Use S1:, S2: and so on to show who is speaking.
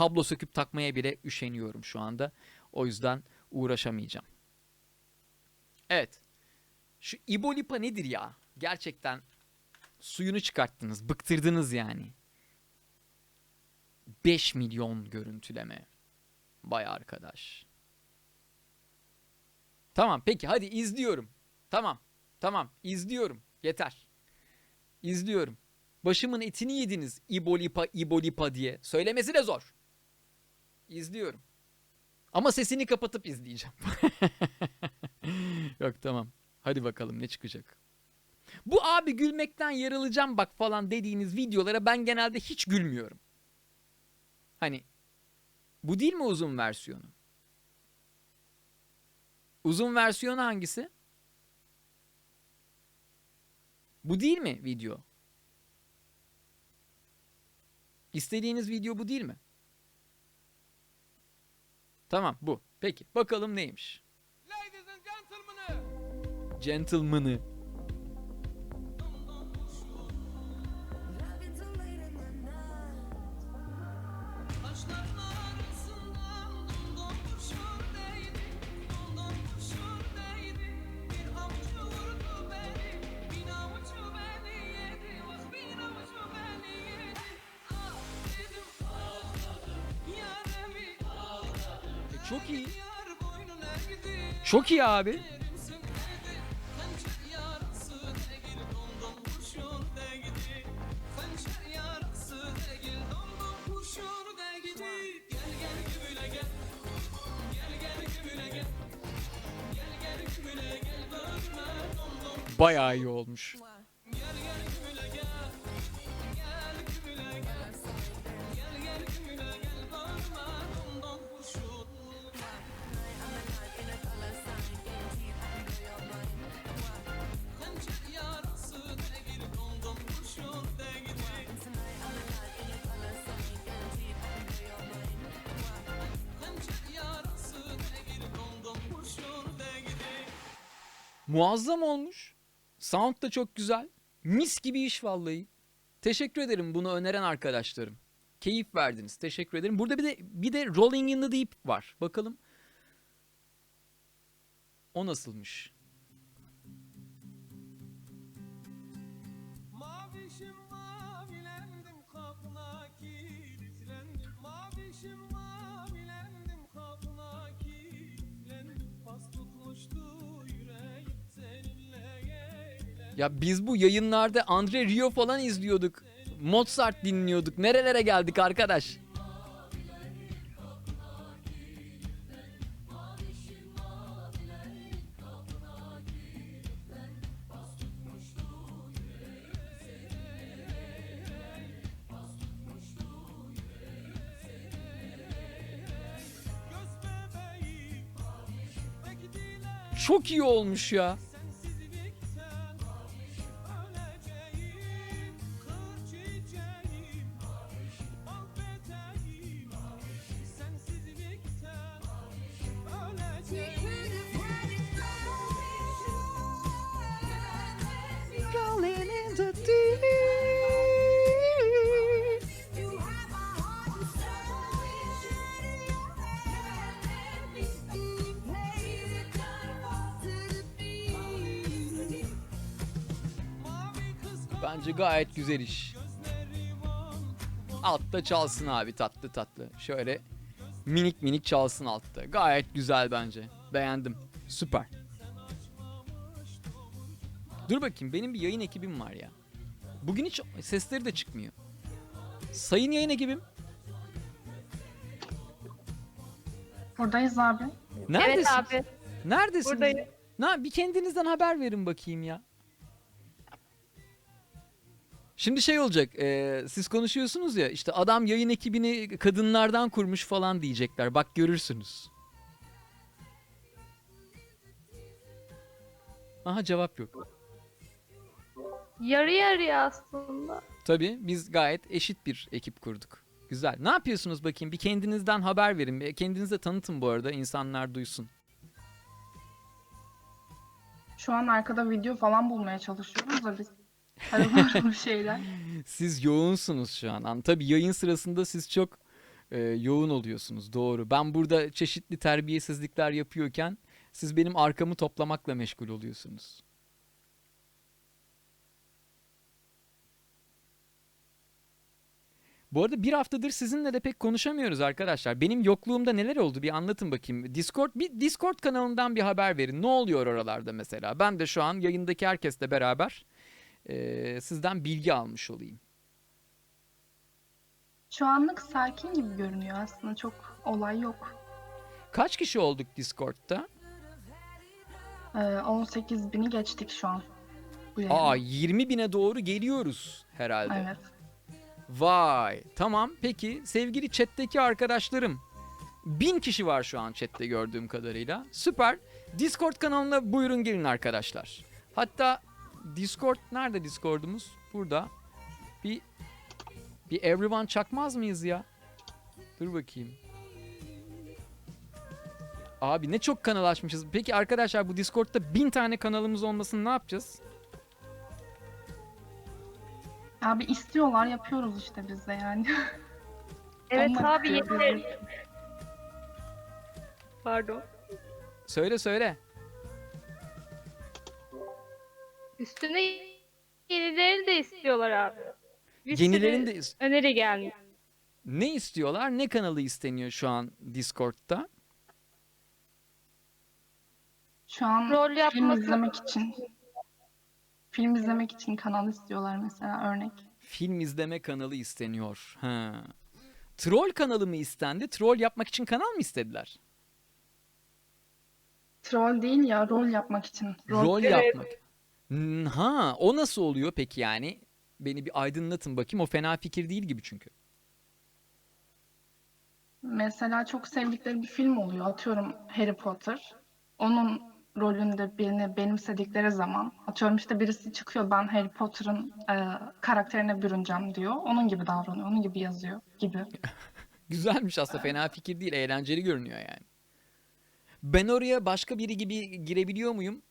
S1: kablo söküp takmaya bile üşeniyorum şu anda. O yüzden uğraşamayacağım. Evet. Şu İbo Lipa nedir ya? Gerçekten suyunu çıkarttınız. Bıktırdınız yani. 5 milyon görüntüleme. Vay arkadaş. Tamam peki hadi izliyorum. Tamam. Tamam izliyorum. Yeter. İzliyorum. Başımın etini yediniz İbolipa İbolipa diye. Söylemesi de zor. İzliyorum. Ama sesini kapatıp izleyeceğim. Yok tamam. Hadi bakalım ne çıkacak. Bu abi gülmekten yarılacağım bak falan dediğiniz videolara ben genelde hiç gülmüyorum. Hani bu değil mi uzun versiyonu? Uzun versiyonu hangisi? Bu değil mi video? İstediğiniz video bu değil mi? Tamam bu. Peki bakalım neymiş?
S2: Ladies and gentlemen,
S1: Gentleman'ı.
S2: Gel gümüle gel bölme domdom.
S1: Bayağı iyi olmuş. Muazzam olmuş. Sound da çok güzel. Mis gibi iş vallahi. Teşekkür ederim bunu öneren arkadaşlarım. Keyif verdiniz. Teşekkür ederim. Burada bir de bir de Rolling in the Deep var. Bakalım. O nasılmış? Ya biz bu yayınlarda Andre Rio falan izliyorduk. Mozart dinliyorduk. Nerelere geldik arkadaş? Çok iyi olmuş ya. Bence gayet güzel iş. Altta çalsın abi tatlı tatlı. Şöyle minik minik çalsın altta. Gayet güzel bence. Beğendim. Süper. Dur bakayım benim bir yayın ekibim var ya. Bugün hiç sesleri de çıkmıyor. Sayın yayın ekibim.
S3: Buradayız abi.
S1: Neredesiniz?
S4: Evet abi
S1: Neredesiniz?
S4: buradayım.
S1: Na bir kendinizden haber verin bakayım ya. Şimdi şey olacak, e, siz konuşuyorsunuz ya işte adam yayın ekibini kadınlardan kurmuş falan diyecekler. Bak görürsünüz. Aha cevap yok.
S4: Yarı yarıya aslında.
S1: Tabii biz gayet eşit bir ekip kurduk. Güzel. Ne yapıyorsunuz bakayım? Bir kendinizden haber verin. Bir Kendinizi de tanıtın bu arada insanlar duysun.
S3: Şu an arkada video falan bulmaya çalışıyoruz da biz. Bir şeyler.
S1: Siz yoğunsunuz şu an. Tabii yayın sırasında siz çok Ee, yoğun oluyorsunuz doğru. Ben burada çeşitli terbiyesizlikler yapıyorken siz benim arkamı toplamakla meşgul oluyorsunuz. Bu arada bir haftadır sizinle de pek konuşamıyoruz arkadaşlar. Benim yokluğumda neler oldu bir anlatın bakayım. Discord bir Discord kanalından bir haber verin. Ne oluyor oralarda mesela? Ben de şu an yayındaki herkesle beraber eee, sizden bilgi almış olayım.
S3: Şu anlık sakin gibi görünüyor aslında. Çok olay yok.
S1: Kaç kişi olduk Discord'da?
S3: Ee, 18 bini geçtik şu an. Bu yayın.
S1: Aa 20 bine doğru geliyoruz herhalde.
S3: Evet.
S1: Vay. Tamam. Peki sevgili chat'teki arkadaşlarım. Bin kişi var şu an chat'te gördüğüm kadarıyla. Süper. Discord kanalına buyurun gelin arkadaşlar. Hatta Discord nerede Discord'umuz? Burada. Bir bir everyone çakmaz mıyız ya? Dur bakayım. Abi ne çok kanal açmışız. Peki arkadaşlar bu Discord'da bin tane kanalımız olmasını ne yapacağız?
S3: Abi istiyorlar yapıyoruz işte biz de yani.
S4: Evet
S3: Onlar
S4: abi
S3: istiyor,
S4: yeter. Pardon.
S1: Söyle söyle.
S4: Üstüne yenileri de istiyorlar abi. Bir
S1: Yenilerin de
S4: öneri gelmiş.
S1: Ne istiyorlar? Ne kanalı isteniyor şu an Discord'da?
S3: Şu an
S4: Rol
S3: film
S4: yapması
S3: izlemek için film izlemek için kanal istiyorlar mesela örnek.
S1: Film izleme kanalı isteniyor. Ha. Troll kanalı mı istendi? Troll yapmak için kanal mı istediler?
S3: Troll değil ya rol yapmak için.
S1: Rol yapmak. Hmm, Ha, o nasıl oluyor peki yani? Beni bir aydınlatın bakayım. O fena fikir değil gibi çünkü.
S3: Mesela çok sevdikleri bir film oluyor. Atıyorum Harry Potter. Onun rolünde birini benimsedikleri zaman atıyorum işte birisi çıkıyor ben Harry Potter'ın e, karakterine bürüneceğim diyor. Onun gibi davranıyor. Onun gibi yazıyor gibi.
S1: Güzelmiş aslında fena fikir değil. Eğlenceli görünüyor yani. Ben oraya başka biri gibi girebiliyor muyum?